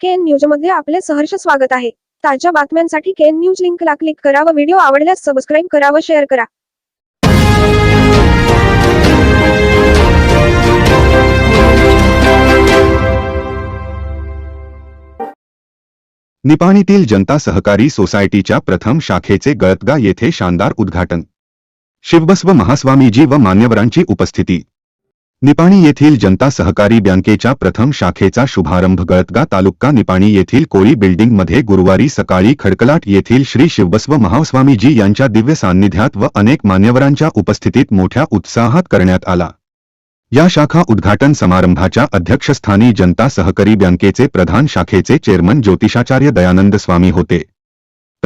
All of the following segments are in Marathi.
केन न्यूजमध्ये आपले सहर्ष स्वागत आहे. ताज्या बातम्यांसाठी केन न्यूज लिंकला क्लिक करा व व्हिडिओ आवडल्यास सबस्क्राईब करा व शेअर करा. निपाणीतील जनता सहकारी सोसायटीच्या प्रथम शाखेचे गळतगा येथे शानदार उद्घाटन. शिवबस्व महास्वामीजी व मान्यवरांची उपस्थिती. निपाणी येथील जनता सहकारी बँकेच्या प्रथम शाखेचा शुभारंभ गळतगा तालुका निपाणी येथील कोळी बिल्डिंगमध्ये गुरुवारी सकाळी खडकलाट येथील श्री शिवबस्व महास्वामीजी यांच्या दिव्य सान्निध्यात व अनेक मान्यवरांच्या उपस्थितीत मोठ्या उत्साहात करण्यात आला. या शाखा उद्घाटन समारंभाच्या अध्यक्षस्थानी जनता सहकारी बँकेचे प्रधान शाखेचे चेअरमन ज्योतिषाचार्य दयानंद स्वामी होते.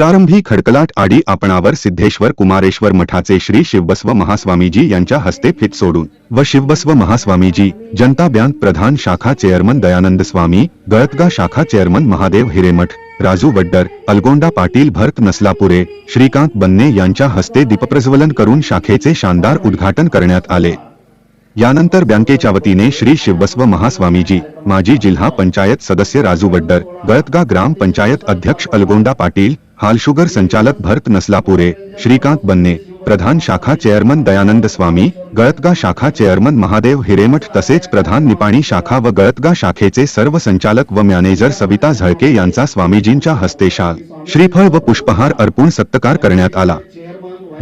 प्रारंभी खडकलाट आडी आपणावर सिद्धेश्वर कुमारेश्वर मठाचे श्री शिवबस्व महास्वामीजी यांच्या हस्ते फित सोडून. व शिवबस्व महास्वामीजी जनता बँक प्रधान शाखा चेअरमन दयानंद स्वामी गळतगा शाखा चेअरमन महादेव हिरेमठ राजू वड्डर अलगोंडा पाटील भरत नसलापुरे श्रीकांत बन्ने यांच्या हस्ते दीपप्रज्वलन करून शाखेचे शानदार उद्घाटन करण्यात आले. यानंतर बँकेच्या वतीने श्री शिवबस्व महास्वामीजी माजी जिल्हा पंचायत सदस्य राजू वड्डर गळतगा ग्राम पंचायत अध्यक्ष अलगोंडा पाटील हाल शुगर संचालक भरत नसलापुरे श्रीकांत बन्ने प्रधान शाखा चेअरमन दयानंद स्वामी गळतगा शाखा चेअरमन महादेव हिरेमठ तसेच प्रधान निपाणी शाखा व गळतगा शाखेचे सर्व संचालक व मॅनेजर सविता झळके यांचा स्वामीजींच्या हस्ते शाल. श्रीफळ व पुष्पहार अर्पून सत्कार करण्यात आला.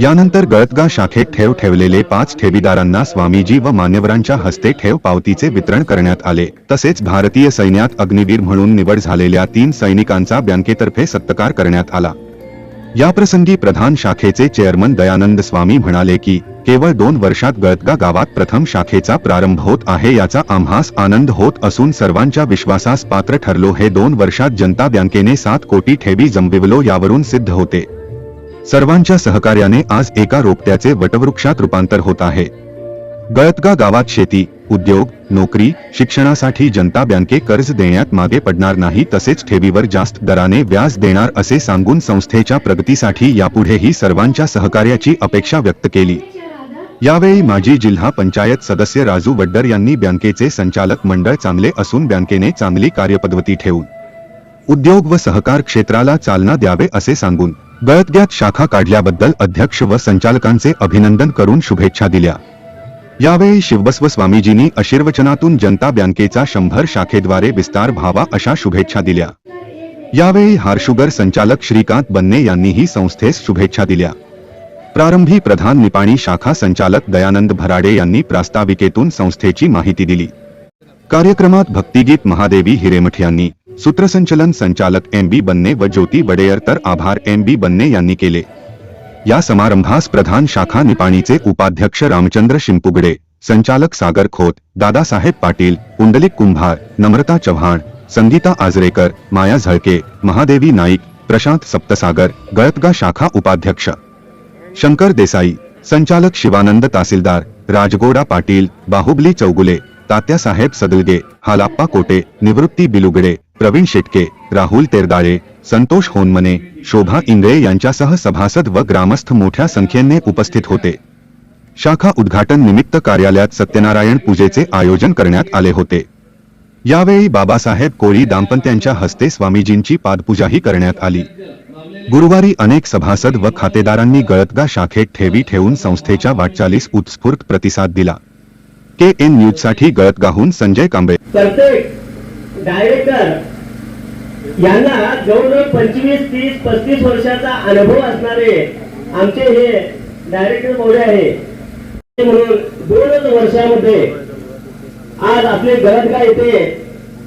यानंतर गळतगा शाखेत ठेव ठेवलेले पाच ठेवीदारांना स्वामीजी व मान्यवरांच्या हस्ते ठेव पावतीचे वितरण करण्यात आले. तसेच भारतीय सैन्यात अग्निवीर म्हणून निवड झालेल्या तीन सैनिकांचा बँकेतर्फे सत्कार करण्यात आला. याप्रसंगी प्रधान शाखेचे चेअरमन दयानंद स्वामी म्हणाले की केवळ दोन वर्षात गळतगा गावात प्रथम शाखेचा प्रारंभ होत आहे याचा आम्हास आनंद होत असून सर्वांच्या विश्वासास पात्र ठरलो हे दोन वर्षात जनता बँकेने सात कोटी ठेवी जमविवलो यावरून सिद्ध होते. सर्वांच्या सहकार्याने आज एका रोपट्याचे वटवृक्षात रूपांतर होत आहे. गळतगा गावात शेती उद्योग नोकरी शिक्षणासाठी जनता बँके कर्ज देण्यात मागे पडणार नाही तसेच ठेवीवर जास्त दराने व्याज देणार असे सांगून संस्थेच्या प्रगतीसाठी यापुढेही सर्वांच्या सहकार्याची अपेक्षा व्यक्त केली. यावेळी माजी जिल्हा पंचायत सदस्य राजू वड्डर यांनी बँकेचे संचालक मंडळ चांगले असून बँकेने चांगली कार्यपद्धती ठेवून उद्योग व सहकार क्षेत्राला चालना द्यावे असे सांगून गळतग्यात शाखा काढल्याबद्दल अध्यक्ष व संचालकांचे अभिनंदन करून शुभेच्छा दिल्या. यावेळी शिवबस्व स्वामीजींनी आशीर्वचनातून जनता बँकेचा शंभर शाखेद्वारे विस्तार व्हावा अशा शुभेच्छा दिल्या. यावेळी हारशुगर संचालक श्रीकांत बन्ने यांनीही संस्थेस शुभेच्छा दिल्या. प्रारंभी प्रधान निपाणी शाखा संचालक दयानंद भराडे यांनी प्रास्ताविकेतून संस्थेची माहिती दिली. कार्यक्रमात भक्तिगीत महादेवी हिरेमठ यांनी सूत्रसंचलन संचालक एम बी बन्ने व ज्योती वडेयर तर आभार एम बी बन्ने यांनी केले. या समारंभास प्रधान शाखा निपाणीचे उपाध्यक्ष रामचंद्र शिंपुगडे संचालक सागर खोत दादासाहेब पाटील पुंडलिक कुंभार नम्रता चव्हाण संगीता आजरेकर माया झळके महादेवी नाईक प्रशांत सप्तसागर गळतगा शाखा उपाध्यक्ष. शंकर देसाई संचालक शिवानंद तहसीलदार राजगोडा पाटील बाहुबली चौगुले तात्यासाहेब सदलगे हालाप्पा कोटे निवृत्ती बिलुगडे प्रवीण शेटके राहुल तेरदाळे संतोष होनमने शोभा इंगळे यांच्यासह सभासद व ग्रामस्थ मोठ्या संख्येने उपस्थित होते. शाखा उद्घाटन निमित्त कार्यालयात सत्यनारायण पूजेचे आयोजन करण्यात आले होते. यावेळी बाबासाहेब कोळी दाम्पत्यांच्या हस्ते स्वामीजींची पादपूजाही करण्यात आली. गुरुवारी अनेक सभासद व खातेदारांनी गळतगा शाखेत ठेवी ठेवून संस्थेच्या वाटचालीस उत्स्फूर्त प्रतिसाद दिला. के एन न्यूजसाठी गळतगाहून संजय कांबळे. प्रत्येक डायरेक्टर यांना जवळजवळ पंचवीस तीस पस्तीस वर्षाचा अनुभव असणारे आमचे हे डायरेक्टर महोदय आहे. म्हणून दोनच वर्षामध्ये आज आपले गरजगा येथे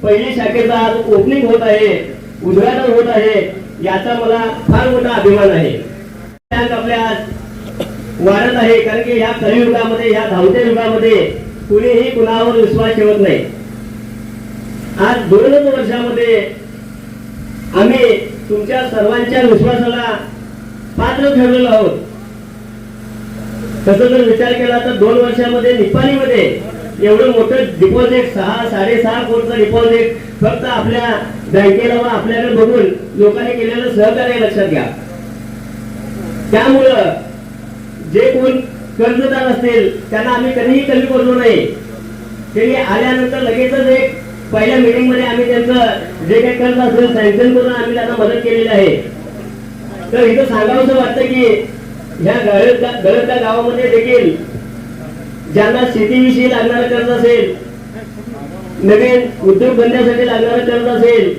पहिली शाखेचा आज ओपनिंग होत आहे उद्घाटन होत आहे याचा मला फार मोठा अभिमान आहे. आपल्या वाढत आहे कारण की ह्या कलियुगामध्ये ह्या धावत्या युगामध्ये कुणीही कुणावर विश्वास ठेवत नाही. आज दोनच वर्षामध्ये आम्ही तुमच्या सर्वांच्या विश्वासाला पात्र ठरलेलो आहोत. तसं जर विचार केला तर दोन वर्षामध्ये निपाणीमध्ये एवढं मोठं डिपॉझिट सहा साडेसहा कोटीचं डिपॉझिट फक्त आपल्या बँकेला व आपल्याकडे बघून लोकांनी केलेलं सहकार्य लक्षात घ्या. त्यामुळं जे कोण कर्जदार असतील त्यांना आम्ही कधीही कमी करतो नाही त्यांनी आल्यानंतर लगेचच एक पहिल्या मीटिंगमध्ये आम्ही त्यांचं जे काही करत असेल सँक्शन करून आम्ही त्यांना मदत केलेली आहे. तर इथं सांगावंसं वाटतं की ह्या गळत गावामध्ये देखील ज्यांना शेतीविषयी लागणारं कर्ज असेल नवीन उद्योग धंद्यासाठी लागणारं कर्ज असेल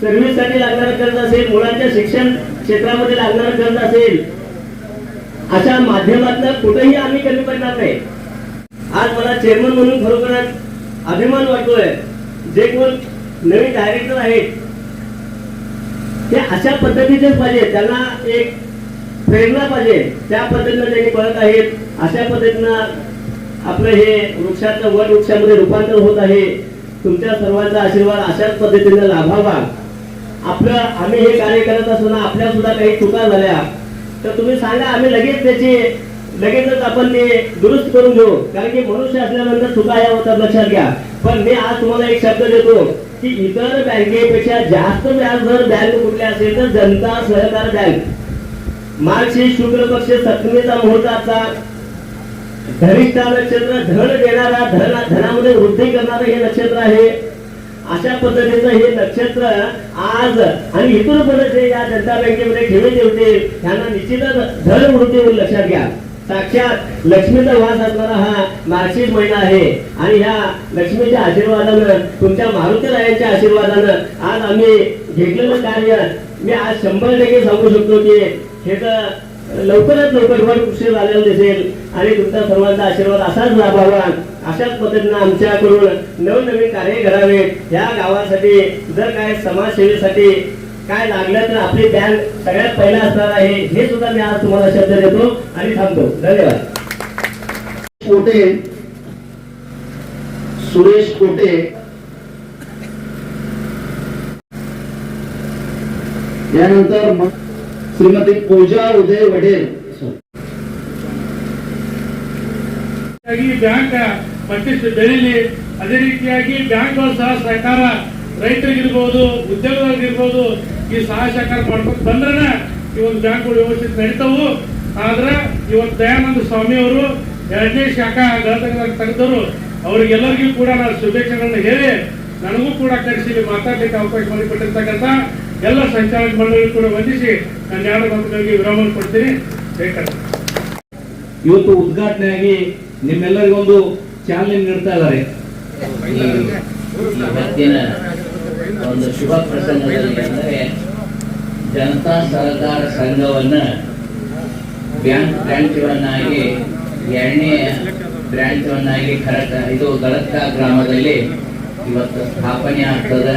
सर्व्हिससाठी लागणारं कर्ज असेल मुलांच्या शिक्षण क्षेत्रामध्ये लागणारं कर्ज असेल अशा माध्यमातून कुठेही आम्ही कमी पडणार नाही. आज मला चेअरमन म्हणून खरोखर अभिमान वाटतोय. जे कोण नवीन डायरेक्टर आहेत ते अशा पद्धतीचेच पाहिजे त्यांना एक प्रेरणा पाहिजे. त्या पद्धतीनं त्यांनी पळत आहेत. अशा पद्धतीनं आपलं हे वृक्षाचं वट वृक्षामध्ये रूपांतर होत आहे. तुमच्या सर्वांचा आशीर्वाद अशाच पद्धतीनं लाभावा. आपलं आम्ही हे कार्य करत असताना आपल्या सुद्धा काही चुका झाल्या. तर तुम्ही सांगा आम्ही लगेच त्याची लगेचच आपण ते दुरुस्त करून घेऊ. कारण की मनुष्य असल्यानंतर चुका या होतात लक्षात घ्या. पण मी आज तुम्हाला एक शब्द देतो की इतर बँकेपेक्षा जास्त व्याज जर बँक कुठली असेल तर जनता सहकार बँक. मार्गशीर्ष शुक्ल पक्ष सप्तमीचा मुहूर्ताचा धनिष्ठा नक्षत्र धन देणारा धन धनामध्ये वृद्धी करणारं हे नक्षत्र आहे. अशा पद्धतीचं हे नक्षत्र आज आणि इतर पद्धती या जनता बँकेमध्ये ठेवले होते. त्यांना निश्चितच धन वृद्धी होईल लक्षात घ्या. साक्षात लक्ष्मीचा वास असणारा हा मार्गशीर्ष महिना आहे. आणि ह्या लक्ष्मीच्या आशीर्वादानं तुमच्या मारुतीरायांच्या आशीर्वादानं आज आम्ही घेतलेलं कार्य मी आज शंभर टक्के सांगू शकतो की हे तर लवकरात लवकर वर उशीर झालेलं दिसेल. आणि तुमचा सर्वांचा आशीर्वाद असाच लाभावा अशाच पद्धतीनं आमच्याकडून नवनवीन कार्य करावे या गावासाठी जर काय समाजसेवेसाठी काय लागलं तर आपली बँक सगळ्यात पहिला असणार आहे हे सुद्धा मी आज तुम्हाला शब्द देतो आणि थांबतो धन्यवाद पोटे सुरेश पोटे यानंतर मग श्रीमती पूजा उदय वडेल ಹಾಗಾಗಿ ಬ್ಯಾಂಕ್ ಪಟ್ಟಿಸಿ ಬೆಳೀಲಿ ಅದೇ ರೀತಿಯಾಗಿ ಬ್ಯಾಂಕ್ಗಳು ಸಹ ಸಹಕಾರ ರೈತರಿಗಿರ್ಬೋದು ಉದ್ಯೋಗದವ್ರಿಗಿರ್ಬೋದು ಈ ಸಹ ಸಹಕಾರ ಮಾಡ್ಕೊಂಡು ಬಂದ್ರೆ ಈ ಒಂದು ಬ್ಯಾಂಕ್ಗಳು ವ್ಯವಸ್ಥಿತ ನಡೀತಾವು. ಆದ್ರೆ ಇವತ್ತು ದಯಾನಂದ ಸ್ವಾಮಿ ಅವರು ಎರಡನೇ ಶಾಖಾ ಗಳತನದಾಗ ತೆಗೆದವರು. ಅವ್ರಿಗೆಲ್ಲರಿಗೂ ಕೂಡ ನಾನು ಶುಭೇಚ್ಛೆಗಳನ್ನ ಹೇಳಿ ನನಗೂ ಕೂಡ ಕರೆಸಿ ಇಲ್ಲಿ ಮಾತಾಡ್ಲಿಕ್ಕೆ ಅವಕಾಶ ಮಾಡಿಕೊಟ್ಟಿರ್ತಕ್ಕಂಥ ಎಲ್ಲ ಸಂಚಾಲಕ ಮಂಡಳಿ ಕೂಡ ವಂದಿಸಿ ನನ್ನ ಯಾರು ಮಂತ್ರಿಗಳಿಗೆ ವಿರಾಮ ಕೊಡ್ತೀನಿ. ಇವತ್ತು ಉದ್ಘಾಟನೆಯಾಗಿ ನಿಮ್ಮೆಲ್ಲರಿಗೊಂದು ಚಾಲನೆ ನೀಡ್ತಾ ಇದ್ದಾರೆ. ಒಂದು ಶುಭ ಪ್ರಸಂಗದಲ್ಲಿ ಜನತಾ ಸಹಕಾರ ಸಂಘವನ್ನ ಬ್ಯಾಂಕ್ ಬ್ರಾಂಚವನ್ನಾಗಿ, ಎರಡನೇ ಬ್ರಾಂಚವನ್ನಾಗಿ ಖರಕ ಇದು ಗಲತ್ತ ಗ್ರಾಮದಲ್ಲಿ ಇವತ್ತು ಸ್ಥಾಪನೆ ಆಗ್ತದ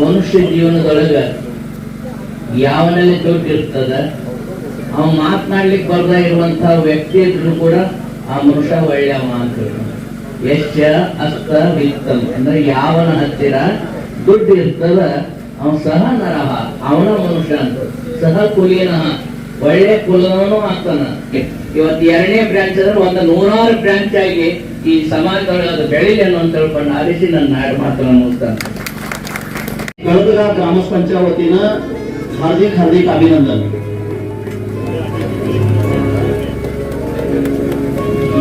ಮನುಷ್ಯ ಜೀವನದೊಳಗ ಯಾವನಲ್ಲಿ ದುಡ್ಡು ಇರ್ತದ, ಅವ ಮಾತನಾಡ್ಲಿಕ್ಕೆ ಬರ್ದ ಇರುವಂತಹ ವ್ಯಕ್ತಿ ಇದ್ರು ಕೂಡ ಆ ಮನುಷ್ಯ ಒಳ್ಳೆಯವ ಅಂತ. ಎಷ್ಟ ಅಸ್ತ ವಿತ್ತಂ ಅಂದ್ರೆ ಯಾವನ ಹತ್ತಿರ ದುಡ್ಡು ಇರ್ತದ ಅವ ಸಹ ನರಹ ಅವನ ಮನುಷ್ಯ ಅಂತ ಸಹ ಕುಲೀನಃ ಒಳ್ಳೆ ಕುಲನೂ ಆಗ್ತಾನ ಇವತ್ತು ಎರಡನೇ ಬ್ರಾಂಚ್ ಅಂದ್ರೆ ಒಂದು ನೂರಾರು ಬ್ರಾಂಚ್ ಆಗಿ ಈ ಸಮಾಜದೊಳಗೆ ಅದು ಬೆಳಿಲಿ ಅನ್ನೋ ತಿಳ್ಕೊಂಡು ಆರಿಸಿ ನನ್ನ ನಾಡು ಮಾತನ್ನು ಮುಗಿಸ್ತಾನೆ गळदगा ग्रामस्थांच्या वतीनं हार्दिक हार्दिक अभिनंदन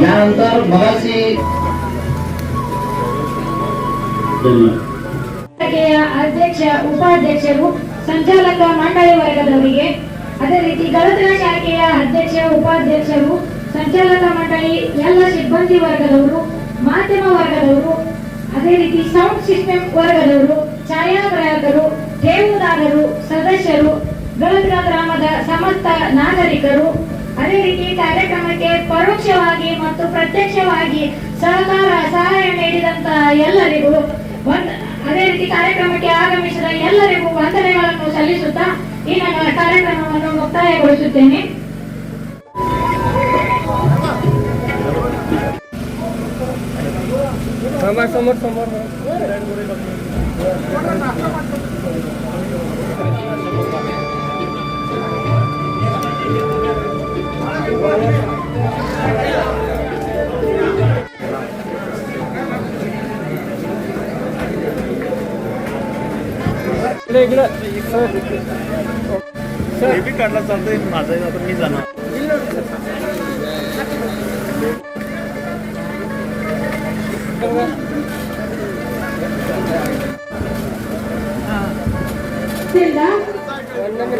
यानंतर मगाशी धन्यवाद ಶಾಖೆಯ ಅಧ್ಯಕ್ಷ, ಉಪಾಧ್ಯಕ್ಷರು, ಸಂಚಾಲಕ ಮಂಡಳಿ ವರ್ಗದವರಿಗೆ. ಅದೇ ರೀತಿ ಗಳತ್ರ ಶಾಖೆಯ ಅಧ್ಯಕ್ಷ, ಉಪಾಧ್ಯಕ್ಷರು, ಸಂಚಾಲಕ ಮಂಡಳಿ, ಎಲ್ಲ ಸಿಬ್ಬಂದಿ ವರ್ಗದವರು, ಮಾಧ್ಯಮ ವರ್ಗದವರು, ಅದೇ ರೀತಿ ಸೌಂಡ್ ಸಿಸ್ಟಮ್ ವರ್ಗದವರು, ಛಾಯಾಗ್ರಾಹಕರು ಠೇವುದಾರರು ಸದಸ್ಯರು ಗಳತ್ರ ಗ್ರಾಮದ ಸಮಸ್ತ ನಾಗರಿಕರು, ಅದೇ ರೀತಿ ಕಾರ್ಯಕ್ರಮಕ್ಕೆ ಪರೋಕ್ಷವಾಗಿ ಮತ್ತು ಪ್ರತ್ಯಕ್ಷವಾಗಿ ಸಹಕಾರ, ಸಹಾಯ ನೀಡಿದಂತ ಎಲ್ಲರಿಗೂ ಒಂದ್ ಅದೇ ರೀತಿ ಕಾರ್ಯಕ್ರಮಕ್ಕೆ ಆಗಮಿಸಿದ ಎಲ್ಲರಿಗೂ ವಂದನೆಗಳನ್ನು ಸಲ್ಲಿಸುತ್ತಾ ಈ ನನ್ನ ಕಾರ್ಯಕ್ರಮವನ್ನು ಮುಕ್ತಾಯಗೊಳಿಸುತ್ತೇನೆ. इकडं सर काढला चालतो माझा आहे, आता मी जाणार. Silda, One number